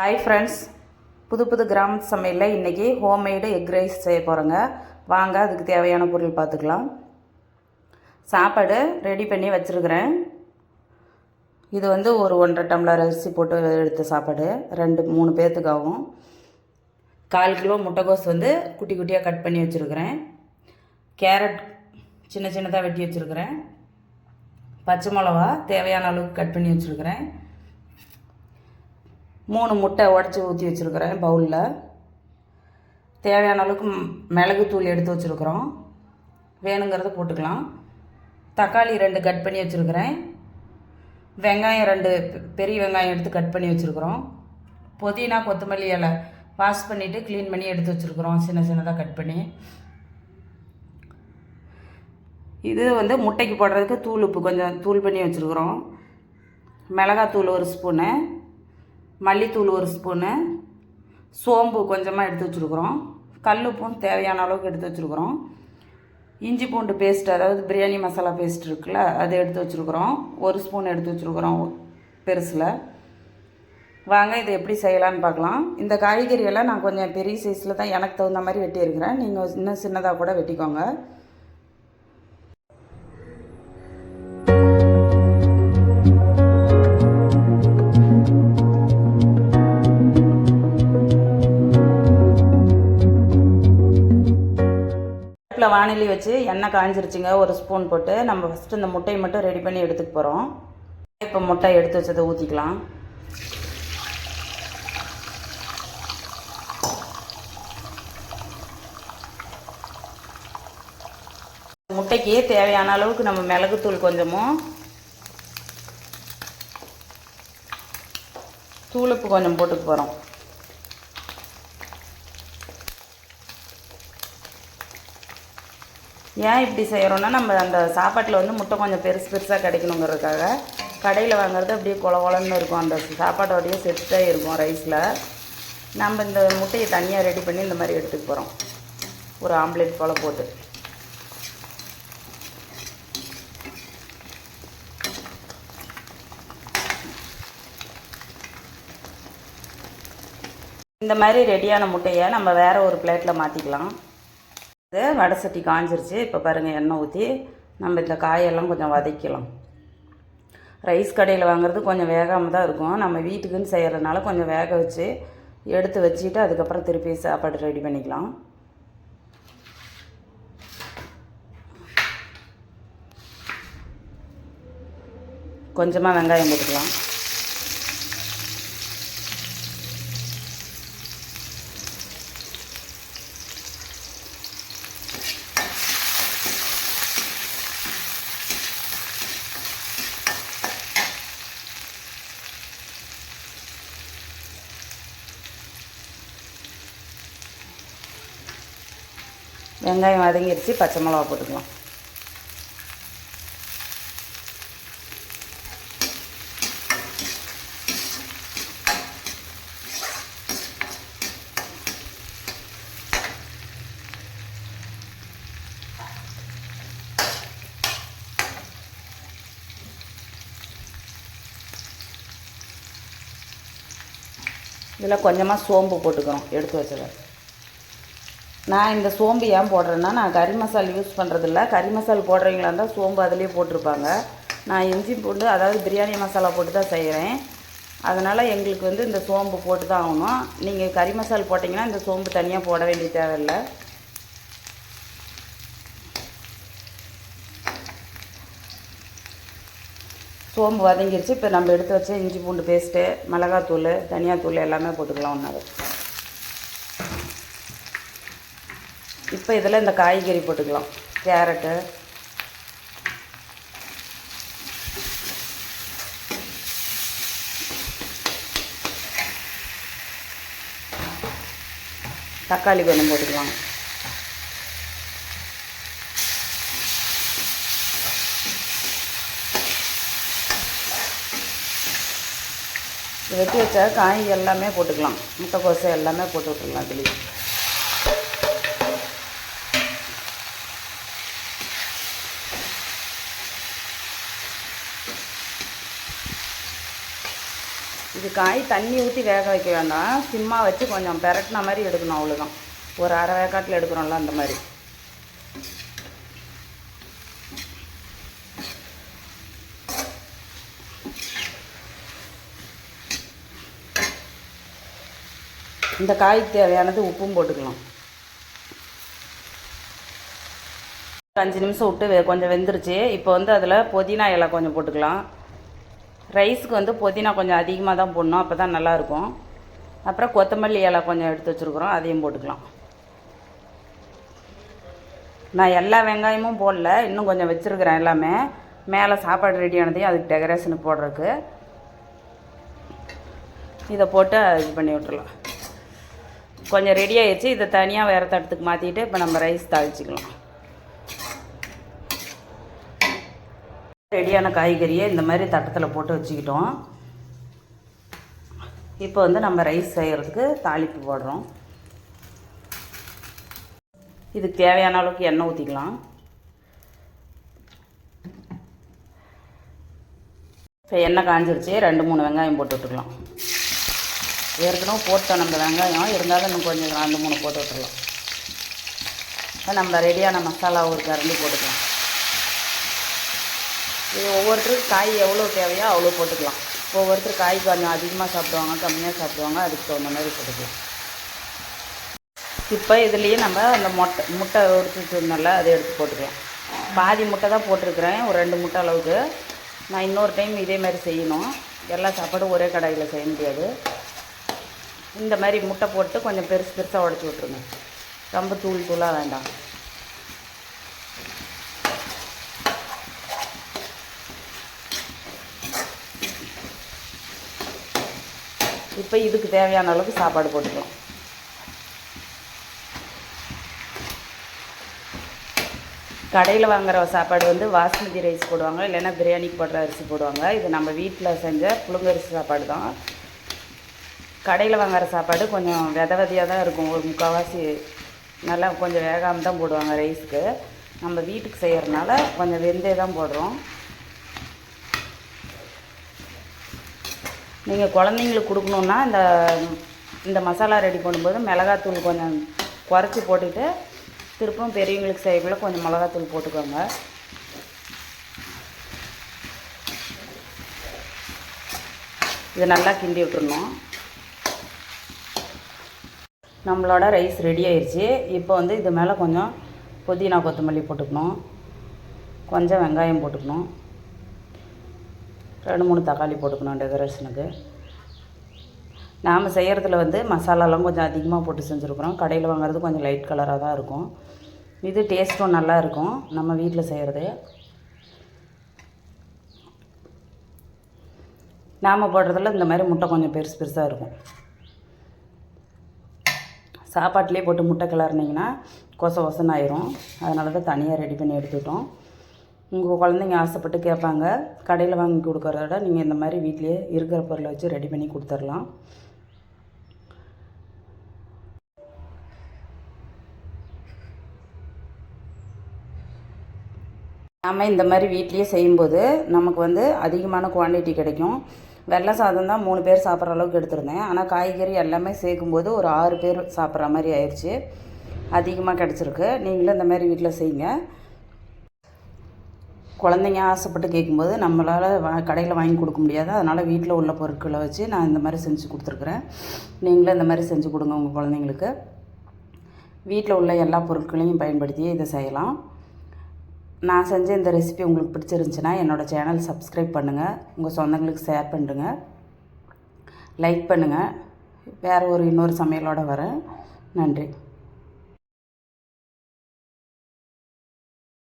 Hi friends புது புது கிராம சமையலில் இன்றைக்கி ஹோம்மேடு எக் ரைஸ் செய்ய போகிறோங்க வாங்க அதுக்கு தேவையான பொருள் பார்த்துக்கலாம். சாப்பாடு ரெடி பண்ணி வச்சுருக்கிறேன். இது வந்து ஒரு ஒன்றரை டம்ளர் அரிசி போட்டு எடுத்த சாப்பாடு. ரெண்டு மூணு பேர்த்துக்கு ஆகும் கால் கிலோ முட்டைக்கோஸ் வந்து குட்டி குட்டியாக கட் பண்ணி வச்சுருக்கிறேன். கேரட் சின்ன சின்னதாக வெட்டி வச்சுருக்கிறேன். பச்சை மிளவா தேவையான அளவுக்கு கட் பண்ணி வச்சுருக்கிறேன். மூணு முட்டை உடச்சி ஊற்றி வச்சுருக்கிறேன் பவுலில். தேவையான அளவுக்கு மிளகுத்தூள் எடுத்து வச்சுருக்குறோம். வேணுங்கிறத போட்டுக்கலாம். தக்காளி ரெண்டு கட் பண்ணி வச்சுருக்கிறேன். வெங்காயம் ரெண்டு பெரிய வெங்காயம் எடுத்து கட் பண்ணி வச்சுருக்குறோம். புதினா கொத்தமல்லி இலை வாஷ் பண்ணிவிட்டு க்ளீன் பண்ணி எடுத்து வச்சுருக்குறோம். சின்ன சின்னதாக கட் பண்ணி. இது வந்து முட்டைக்கு போடுறதுக்கு தூள் உப்பு கொஞ்சம் தூள் பண்ணி வச்சுருக்குறோம். மிளகாத்தூள் ஒரு ஸ்பூனு. மல்லித்தூள் ஒரு ஸ்பூனு சோம்பு கொஞ்சமாக எடுத்து வச்சுருக்குறோம். கல் உப்பும் தேவையான அளவுக்கு எடுத்து வச்சுருக்குறோம். இஞ்சி பூண்டு பேஸ்ட் அதாவது பிரியாணி மசாலா பேஸ்ட் இருக்குல்ல அது எடுத்து வச்சுருக்குறோம். ஒரு ஸ்பூன் எடுத்து வச்சுருக்குறோம் பெருசில். வாங்க இதை எப்படி செய்யலான்னு பார்க்கலாம். இந்த காய்கறியெல்லாம் நான் கொஞ்சம் பெரிய சைஸில் தான் எனக்கு தகுந்த மாதிரி வெட்டியிருக்கிறேன். நீங்கள் இன்னும் சின்னதாக கூட வெட்டிக்கோங்க. வானிலை வச்சு எண்ணெய் காஞ்சிருச்சுங்க ஒரு ஸ்பூன் போட்டு நம்ம ஃபஸ்ட்டு இந்த முட்டையை மட்டும் ரெடி பண்ணி எடுத்துக்க போகிறோம் இப்போ முட்டை எடுத்து வச்சதை ஊற்றிக்கலாம் முட்டைக்கு தேவையான அளவுக்கு நம்ம மிளகுத்தூள் கொஞ்சமும் தூளுப்பு கொஞ்சம் போட்டுக்க போகிறோம் ஏன் இப்படி செய்கிறோன்னா நம்ம அந்த சாப்பாட்டில் வந்து முட்டை கொஞ்சம் பெருசு பெருசாக கிடைக்கணுங்கிறதுக்காக கடையில் வாங்குறது அப்படியே குள குளன்னு இருக்கும். அந்த சாப்பாட்டோடையே செட்டாக இருக்கும் ரைஸில் நம்ம இந்த முட்டையை தனியாக ரெடி பண்ணி இந்த மாதிரி எடுத்துக்க போகிறோம் ஒரு ஆம்லேட் போல் போட்டு. இந்த மாதிரி ரெடியான முட்டையை நம்ம வேறு ஒரு பிளேட்டில் மாற்றிக்கலாம் வடை சட்டி காஞ்சிருச்சு. இப்போ பாருங்கள் எண்ணெய் ஊற்றி நம்ம இந்த காயெல்லாம் கொஞ்சம் வதக்கலாம் ரைஸ் கடையில் வாங்குறது கொஞ்சம் வேகாமல் தான் இருக்கும். நம்ம வீட்டுக்குன்னு செய்கிறதுனால கொஞ்சம் வேக வச்சு எடுத்து வச்சுட்டு அதுக்கப்புறம் திருப்பி சாப்பாடு ரெடி பண்ணிக்கலாம். கொஞ்சமாக வெங்காயம் போட்டுக்கலாம். வெங்காயம் வதங்கிடுச்சு பச்சை மிளகா போட்டுக்கலாம். இதில் கொஞ்சமாக சோம்பு போட்டுக்கிறோம் எடுத்து வச்சதை. நான் இந்த சோம்பு ஏன் போடுறேன்னா நான் கறி மசால் யூஸ் பண்ணுறதில்ல கறி மசால் போடுறீங்களா இருந்தால் சோம்பு அதிலே போட்டிருப்பாங்க. நான் இஞ்சி பூண்டு அதாவது பிரியாணி மசாலா போட்டு தான் செய்கிறேன் அதனால் எங்களுக்கு வந்து இந்த சோம்பு போட்டு தான் ஆகணும். நீங்கள் கறி மசால் போட்டிங்கன்னா இந்த சோம்பு தனியாக போட வேண்டிய தேவையில்லை. சோம்பு வதங்கிருச்சு. இப்போ நம்ம எடுத்து வச்ச இஞ்சி பூண்டு பேஸ்ட்டு மிளகாத்தூள் தனியாத்தூள் எல்லாமே போட்டுக்கலாம் ஒன்றாவே இப்போ இதில் இந்த காய்கறி போட்டுக்கலாம். கேரட்டு. தக்காளி கொஞ்சம் போட்டுக்கலாம். வெட்டி வச்ச காய் எல்லாமே போட்டுக்கலாம். முட்டைக்கோசை எல்லாமே போட்டு விட்டுக்கலாம் அதுலேயே இது காய் தண்ணி ஊற்றி வேக வைக்க வேண்டாம். சிம்மா வச்சு கொஞ்சம் பெரட்டின மாதிரி எடுக்கணும் அவ்வளோதான் ஒரு அரை வேக்காட்டில் எடுக்கிறோம்ல அந்த மாதிரி. இந்த காய்க்கு தேவையானது உப்பும் போட்டுக்கலாம். அஞ்சு நிமிஷம் விட்டு கொஞ்சம் வெந்துருச்சு. இப்போ வந்து அதில் புதினா இலை கொஞ்சம் போட்டுக்கலாம். ரைஸுக்கு வந்து புதினா கொஞ்சம் அதிகமாக தான் போடணும். அப்போ தான் நல்லாயிருக்கும். அப்புறம் கொத்தமல்லி இலை கொஞ்சம் எடுத்து வச்சுருக்குறோம். அதையும் போட்டுக்கலாம். நான் எல்லா வெங்காயமும் போடல. இன்னும் கொஞ்சம் வச்சுருக்கிறேன் எல்லாமே. மேலே சாப்பாடு ரெடி ஆனதையும் அதுக்கு டெக்கரேஷனுக்கு போடுறதுக்கு. இதை போட்டு இது பண்ணி விட்டுறலாம். கொஞ்சம் ரெடி ஆகிடுச்சு இதை தனியாக வேறு தட்டத்துக்கு மாற்றிட்டு இப்போ நம்ம ரைஸ் தாளிச்சிக்கலாம். ரெடியான காய்கறியை இந்த மாதிரி தட்டத்தில் போட்டு வச்சுக்கிட்டோம். இப்போ வந்து நம்ம ரைஸ் செய்கிறதுக்கு தாளிப்பு போடுறோம். இதுக்கு தேவையான அளவுக்கு எண்ணெய் ஊற்றிக்கலாம் இப்போ எண்ணெய் காஞ்சிருச்சு. ரெண்டு மூணு வெங்காயம் போட்டு விட்டுக்கலாம். ஏற்கனவே போட்டோம் நம்ம வெங்காயம். இருந்தாலும் இன்னும் கொஞ்சம் ரெண்டு மூணு போட்டு விட்டுறலாம். இப்போ நம்ம ரெடியான மசாலா ஒரு கரண்டி போட்டுக்கலாம். இது ஒவ்வொருத்தருக்கு காய் எவ்வளோ தேவையோ அவ்வளோ போட்டுக்கலாம். ஒவ்வொருத்தர் காய் கொஞ்சம் அதிகமாக சாப்பிடுவாங்க கம்மியாக சாப்பிடுவாங்க அதுக்கு தகுந்த மாதிரி போட்டுக்கலாம். இப்போ இதுலேயே நம்ம அந்த மொட்டை முட்டை உரிச்சு வச்சுருந்தோம்ல அதை எடுத்து போட்டுக்கலாம். பாதி முட்டை தான் போட்டிருக்கிறேன் ஒரு ரெண்டு முட்டை அளவுக்கு. நான் இன்னொரு டைம் இதே மாதிரி செய்யணும். எல்லா சாப்பாடும் ஒரே கடாயில் செய்ய முடியாது. இந்த மாதிரி முட்டை போட்டு கொஞ்சம் பெருசு பெருசாக உடச்சி விட்ருங்க ரொம்ப தூள் தூளாக வேண்டாம். இப்போ இதுக்கு தேவையான அளவுக்கு சாப்பாடு போட்டுக்கலாம். கடையில் வாங்குற சாப்பாடு வந்து பாஸ்மதி ரைஸ் போடுவாங்க இல்லைன்னா பிரியாணிக்கு போடுற அரிசி போடுவாங்க. இது நம்ம வீட்டில் செஞ்ச புழுங்கரிசி சாப்பாடு தான். கடையில் வாங்குற சாப்பாடு கொஞ்சம் வித விதையாக தான் இருக்கும். ஒரு முக்கால்வாசி நல்லா கொஞ்சம் வேகாமல் தான் போடுவாங்க ரைஸ்க்கு. நம்ம வீட்டுக்கு செய்கிறதுனால கொஞ்சம் வெந்தே தான் போடுறோம். நீங்கள் குழந்தைங்களுக்கு கொடுக்கணுன்னா இந்த இந்த மசாலா ரெடி பண்ணும்போது மிளகாத்தூள் கொஞ்சம் குறைச்சி போட்டுட்டு திருப்பும் பெரியவங்களுக்கு செய்யக்குள்ள கொஞ்சம் மிளகாத்தூள் போட்டுக்கோங்க. இதை நல்லா கிண்டி விட்டுருணும் நம்மளோட ரைஸ் ரெடி ஆயிடுச்சு இப்போ வந்து இது மேலே கொஞ்சம் புதினா கொத்தமல்லி போட்டுக்கணும். கொஞ்சம் வெங்காயம் போட்டுக்கணும். ரெண்டு மூணு தக்காளி போட்டுக்கணும் டெக்கரேஷனுக்கு. நாம் செய்கிறதுல வந்து மசாலாலாம் கொஞ்சம் அதிகமாக போட்டு செஞ்சுருக்குறோம். கடையில் வாங்குறது கொஞ்சம் லைட் கலராக தான் இருக்கும். இது டேஸ்ட்டும் நல்லா இருக்கும். நம்ம வீட்டில் செய்கிறது நாம் போடுறதில் இந்த மாதிரி முட்டை கொஞ்சம் பெருசு பெருசாக இருக்கும். சாப்பாட்டிலே போட்டு முட்டை கிளறினீங்கன்னா கொச கொசன்னு ஆயிரும். அதனால தான் தனியாக ரெடி பண்ணி எடுத்துக்கிட்டோம். உங்கள் குழந்தைங்க ஆசைப்பட்டு கேட்பாங்க. கடையில் வாங்கி கொடுக்குறத விட நீங்கள் இந்த மாதிரி வீட்லேயே இருக்கிற பொருளை வச்சு ரெடி பண்ணி கொடுத்துர்லாம் நாம் இந்த மாதிரி வீட்லேயே செய்யும்போது நமக்கு வந்து அதிகமான குவான்டிட்டி கிடைக்கும். வெள்ளை சாதம் தான் மூணு பேர் சாப்பிட்ற அளவுக்கு எடுத்திருந்தேன். ஆனால் காய்கறி எல்லாமே சேர்க்கும்போது ஒரு ஆறு பேர் சாப்பிட்ற மாதிரி ஆயிடுச்சு. அதிகமாக கிடச்சிருக்கு. நீங்களும் இந்த மாதிரி வீட்டில் செய்யுங்க. குழந்தைங்க ஆசைப்பட்டு கேட்கும்போது நம்மளால் வா கடையில் வாங்கி கொடுக்க முடியாது. அதனால் வீட்டில் உள்ள பொருட்களை வச்சு நான் இந்த மாதிரி செஞ்சு கொடுத்துருக்குறேன். நீங்களும் இந்த மாதிரி செஞ்சு கொடுங்க உங்கள் குழந்தைங்களுக்கு. வீட்டில் உள்ள எல்லா பொருட்களையும் பயன்படுத்தி இதை செய்யலாம். நான் செஞ்ச இந்த ரெசிபி உங்களுக்கு பிடிச்சிருந்துச்சின்னா என்னோடய சேனல் சப்ஸ்கிரைப் பண்ணுங்கள் உங்கள் சொந்தங்களுக்கு ஷேர் பண்ணுங்க. லைக் பண்ணுங்கள் வேறு ஒரு இன்னொரு சமையலோடு வரேன். நன்றி.